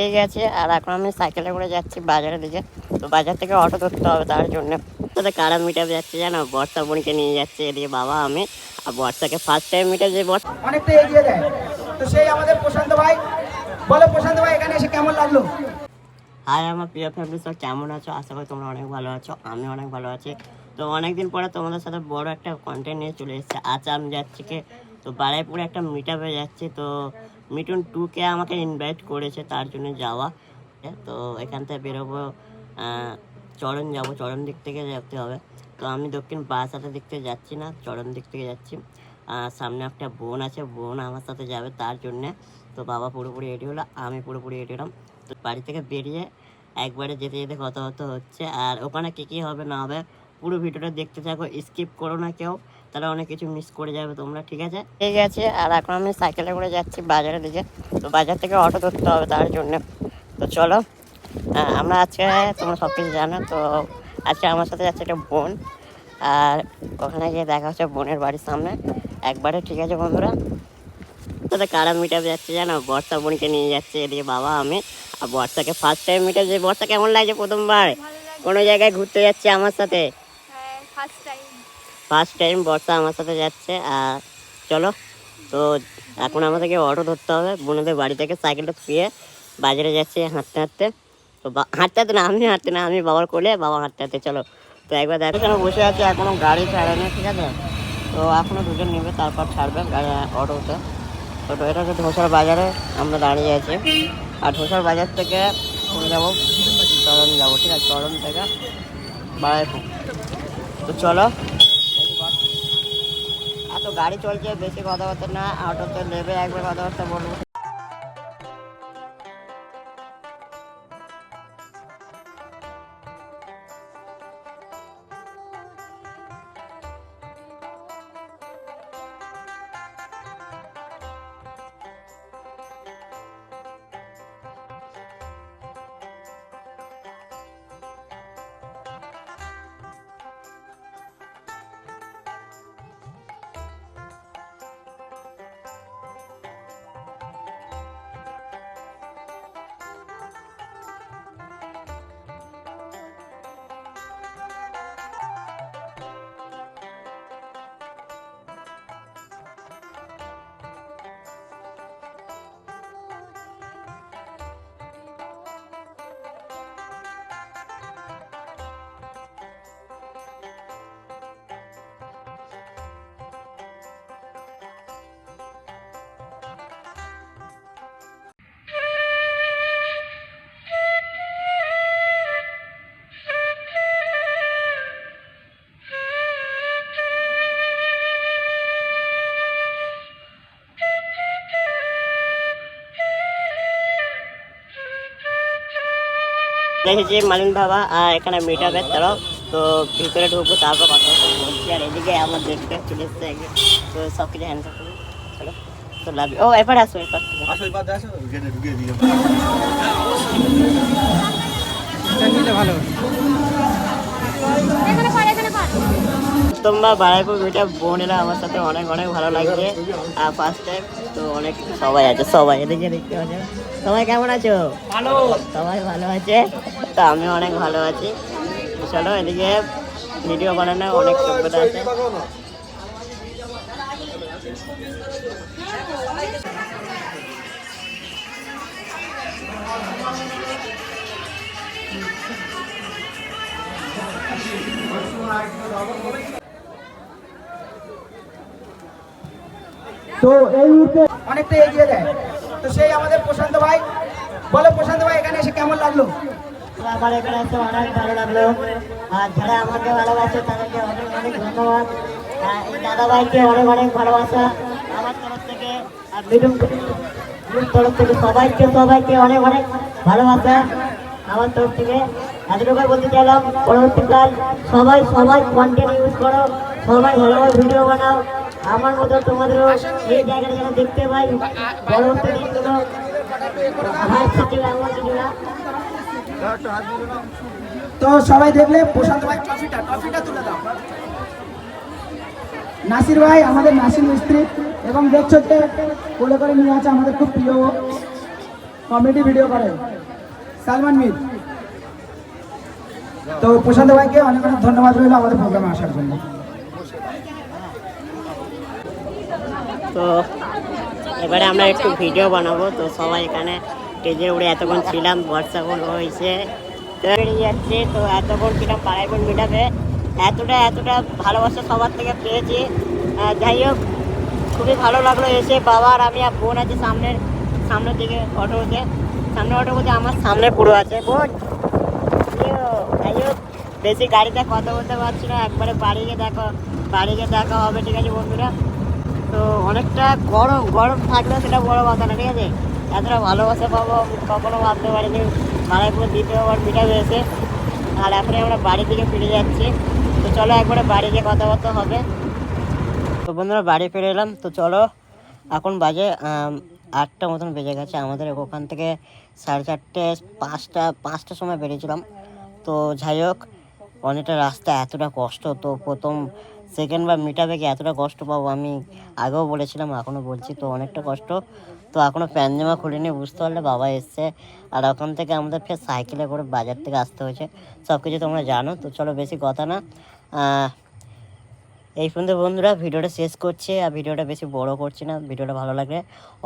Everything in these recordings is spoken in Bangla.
ঠিক আছে আর এখন আমি সাইকেলে করে যাচ্ছি বাজারের দিকে। তো বাজার থেকে অটো ধরতে হবে তার জন্য। তাদের কারা মিটাবে যাচ্ছে জানো? বর্ষা বোনকে নিয়ে যাচ্ছে এদিকে বাবা আমি আর বর্ষাকে ফার্স্ট টাইম মিটে যে বর্ষা অনেকটা এগিয়ে দেয় তো সেই আমাদের প্রশান্ত ভাই বলো প্রশান্ত ভাই এখানে এসে কেমন লাগল? হাই আমার প্রিয় ফ্যামিলি সব কেমন আছো? আশা করি তোমরা অনেক ভালো আছো আমি অনেক ভালো আছি। তো অনেকদিন পরে তোমাদের সাথে বড় একটা কন্টেন্ট নিয়ে চলে এসেছে। আজ আমি যাচ্ছি কি? তো বারাইপুরে একটা মিট আপে যাচ্ছি তো মিটুন টুকে আমাকে ইনভাইট করেছে, তার জন্য যাওয়া। তো এখান থেকে বেরোবো চরণ যাব, চরণ দিক থেকে যেতে হবে। তো আমি দক্ষিণ বারাসাতের দিক থেকে যাচ্ছি না, চরণ দিক থেকে যাচ্ছি। সামনে একটা বোন আছে, বোন আমার সাথে যাবে তার জন্যে। তো বাবা পুরোপুরি রেডি হলো, আমি পুরোপুরি রেডি হলাম। তো বাড়ি থেকে বেরিয়ে একবারে যেতে যেতে কথাবার্তা হচ্ছে। আর ওখানে কী কী হবে না হবে, পুরো ভিডিওটা দেখতে থাকো স্কিপ করো না কেউ। তাহলে অনেক কিছু মিস করে যাবে তোমরা ঠিক আছে? ঠিক আছে আর এখন আমি সাইকেলে করে যাচ্ছি বাজারের দিকে। তো বাজার থেকে অটো ধরতে হবে তার জন্য। তো চলো আমরা আজকে তোমরা সব কিছু জানো তো আজকে আমার সাথে যাচ্ছে একটা বোন। আর ওখানে গিয়ে দেখা হচ্ছে বোনের বাড়ির সামনে। একবারে ঠিক আছে বন্ধুরা? তাদের কারা মিটাবে যাচ্ছে জানো? বর্ষা বোনকে নিয়ে যাচ্ছে এদিকে বাবা আমি। আর বর্ষাকে ফার্স্ট টাইম মিটে যে বর্ষা কেমন লাগছে প্রথমবার? কোনো জায়গায় ঘুরতে যাচ্ছে আমার সাথে? হ্যাঁ first time first time Barsha আমার সাথে যাচ্ছে, আর চলো। তো এখন আমাদেরকে অটো ধরতে হবে, বোনদের বাড়ি থেকে সাইকেলটা শুয়ে বাজারে যাচ্ছে হাঁটতে হাঁটতে। তো হাঁটতে হাঁটতে না, আমি হাঁটতে না, আমি বাবার কোলে, বাবা হাঁটতে হাঁটতে, চলো। তো একবার দেখো। কেন বসে আছে এখনও গাড়ি ছাড়েনি ঠিক আছে? তো এখনও দুজন নেবে, তারপর ছাড়বে গাড়ি অটোতে তো এটা হচ্ছে ধোসার বাজারে, আমরা দাঁড়িয়ে আছি। আর ধোসার বাজার থেকে যাব, চরণ যাব, ঠিক আছে? চরণ থেকে বাড়াইপুর তো চলো গাড়ি চলছে বেশি কথাবার্তা না অটোতে নেবে একবার কথাবার্তা বলব। দেখেছি মালিন বাবা আর এখানে মিটাবের তরফ। তো ভিতরে ঢুকবো তারপর কথা বলছি আর এদিকে আমার দেখতে চলে এসছে তো সব কিছু হ্যান্ডেল করব। চলো। তো লাভ ও আসো। আসো। এবার ঢুকিয়ে দিয়ে এখানে তোমরা বাড়াইপুর মিটা বোনেরা আমার সাথে অনেক অনেক ভালো লাগছে। আর ফার্স্ট টাইম তো অনেক সবাই আছে সবাই এদিকে দেখতে পাচ্ছ। সবাই কেমন আছো? ভালো। সবাই ভালো আছে? তো আমি অনেক ভালো আছি। চলো এদিকে ভিডিও বানানোর অনেক সভ্যতা আছে। তো এই মুহূর্তে অনেকটা এগিয়ে দেয় তো সেই আমাদের প্রশান্ত ভাই বলো প্রশান্ত ভাই এখানে এসে কেমন লাগল? আমার এখানে এসে অনেক ভালো লাগল। আর যারা আমাকে ভালোবাসে তাদেরকে অনেক অনেক ধন্যবাদ। আর এই দাদা ভাইকে অনেক অনেক ভালোবাসা। আমার তরফ থেকে আর মিডুম তরফ থেকে সবাইকে সবাইকে অনেক অনেক ভালোবাসা আমার তরফ থেকে। এতটুকু বলতে চাইলাম পরবর্তীকাল সবাই সবাই কন্টেন্ট ইউজ করো। সবাই ভালোভাবে ভিডিও বানাও। আমার মতো তোমাদেরও এই জায়গাটা যেন দেখতে পাই। ভিডিওটা তো সবাই দেখলে প্রশান্ত ভাই ট্রফিটা ট্রফিটা তুলে দাও। নাসির ভাই, আমাদের নাসির মিস্ত্রি, এবং দেখছ যে কোলে করে নিয়ে আছে আমাদের খুব প্রিয় কমেডি ভিডিও করে, সালমান মির। তো প্রশান্ত ভাইকে অনেক অনেক ধন্যবাদ রইল আমাদের প্রোগ্রামে আসার জন্য। তো এবারে আমরা একটু ভিডিও বানাবো। তো সবাই এখানে স্টেজের উপরে এতক্ষণ ছিলাম কোন হয়েছে। যাচ্ছে। তো এতক্ষণ ছিলাম পাড়ায় বোন মিটাবে, এতটা এতটা ভালোবাসা সবার থেকে পেয়েছি। যাই হোক, খুবই ভালো লাগল এসে। বাবা আর আমি আর বোন আছে সামনের সামনের দিকে অটো উঠে সামনে অটো বলতে আমার সামনে পুরো আছে। বোন যাই হোক, বেশি গাড়িতে কথা বলতে পারছি না। একবারে বাড়ি গিয়ে দেখো, বাড়ি গিয়ে দেখা হবে, ঠিক আছে বন্ধুরা? তো অনেকটা গরম গরম থাকলে সেটা বড় কথা না, ঠিক আছে? এতটা ভালোবাসা পাবো, কখনো ভাবতে পারিনি মালাইপুর দ্বিতীয়বার মিটা হয়েছে। আর এখন আমরা বাড়ি থেকে ফিরে যাচ্ছি। তো চলো একবারে বাড়ি গিয়ে কথাবার্তা হবে। তো বন্ধুরা, বাড়ি ফিরে এলাম। তো চলো, এখন বাজে আটটা মতন বেজে গেছে। আমাদের ওখান থেকে সাড়ে চারটে, পাঁচটা, পাঁচটার সময় বেরিয়েছিলাম। তো যাই হোক, অনেকটা রাস্তা এতটা কষ্ট। তো প্রথম সেকেন্ড বার মিটাবে কি এতটা কষ্ট পাবো, আমি আগেও বলেছিলাম এখনও বলছি, তো অনেকটা কষ্ট। তো এখনও প্যান জামা খুলিনি, বুঝতে পারলে বাবা এসছে। আর ওখান থেকে আমাদের ফের সাইকেলে করে বাজার থেকে আসতে হয়েছে। সব কিছু তোমরা জানো, তো চলো বেশি কথা না। এই পর্যন্ত বন্ধুরা, ভিডিওটা শেষ করছি, আর ভিডিওটা বেশি বড় করছি না, ভিডিওটা ভালো লাগলে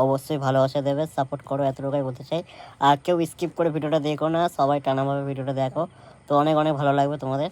অবশ্যই ভালোবাসা দেবে সাপোর্ট করো এতটুকুই বলতে চাই। আর কেউ স্কিপ করে ভিডিওটা দেখো না, সবাই টানাভাবে ভিডিওটা দেখো। তো অনেক অনেক ভালো লাগবে তোমাদের।